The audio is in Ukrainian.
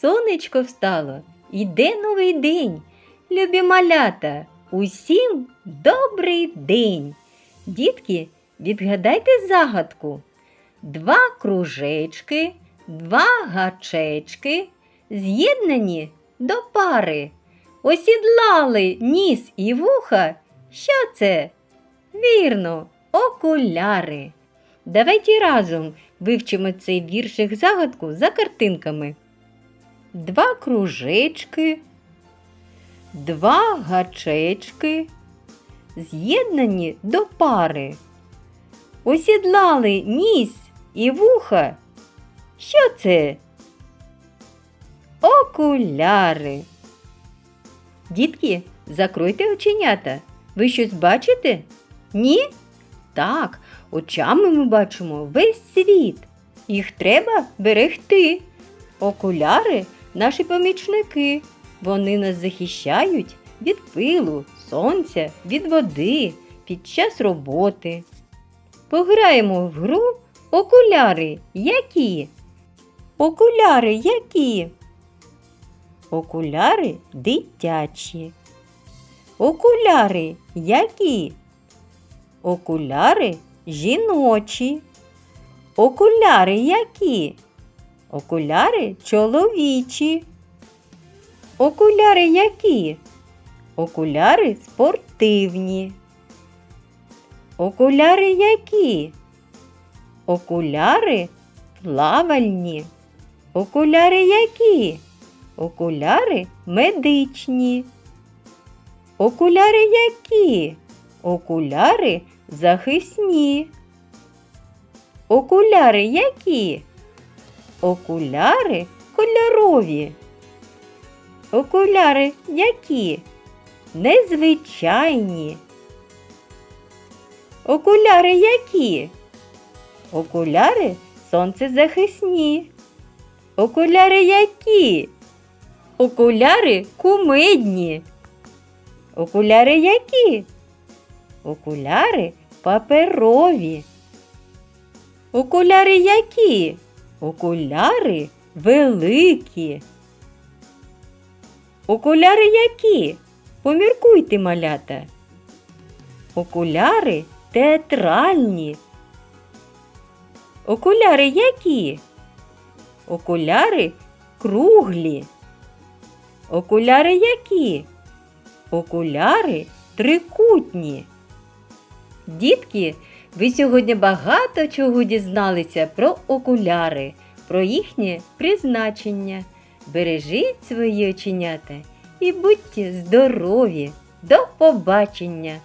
сонечко встало, іде новий день. Любі малята, усім добрий день. Дітки, відгадайте загадку. Два кружечки, два гачечки, з'єднані до пари. Осідлали ніс і вуха. Що це? Вірно, окуляри. Давайте разом вивчимо цей віршик загадку за картинками. Два кружечки, два гачечки, з'єднані до пари. Осідлали ніс і вуха. Що це? Окуляри. Дітки, закройте оченята. Ви щось бачите? Ні? Так, очами ми бачимо весь світ. Їх треба берегти. Окуляри наші помічники. Вони нас захищають від пилу, сонця, від води під час роботи. Пограємо в гру окуляри які? Окуляри які? Окуляри дитячі. Окуляри які? Окуляри жіночі. Окуляри які? Окуляри чоловічі. Окуляри які? Окуляри спортивні. Окуляри які? Окуляри плавальні. Окуляри які? Окуляри медичні. Окуляри які? Окуляри захисні. Окуляри які? Окуляри кольорові. Окуляри які? Незвичайні. Окуляри які? Окуляри сонцезахисні. Окуляри які? Окуляри кумедні. Окуляри які? Окуляри паперові. Окуляри які? Окуляри великі. Окуляри які? Поміркуйте, малята. Окуляри театральні. Окуляри які? Окуляри круглі. Окуляри які? Окуляри трикутні. Дітки, ви сьогодні багато чого дізналися про окуляри, про їхнє призначення. Бережіть свої оченята і будьте здорові! До побачення!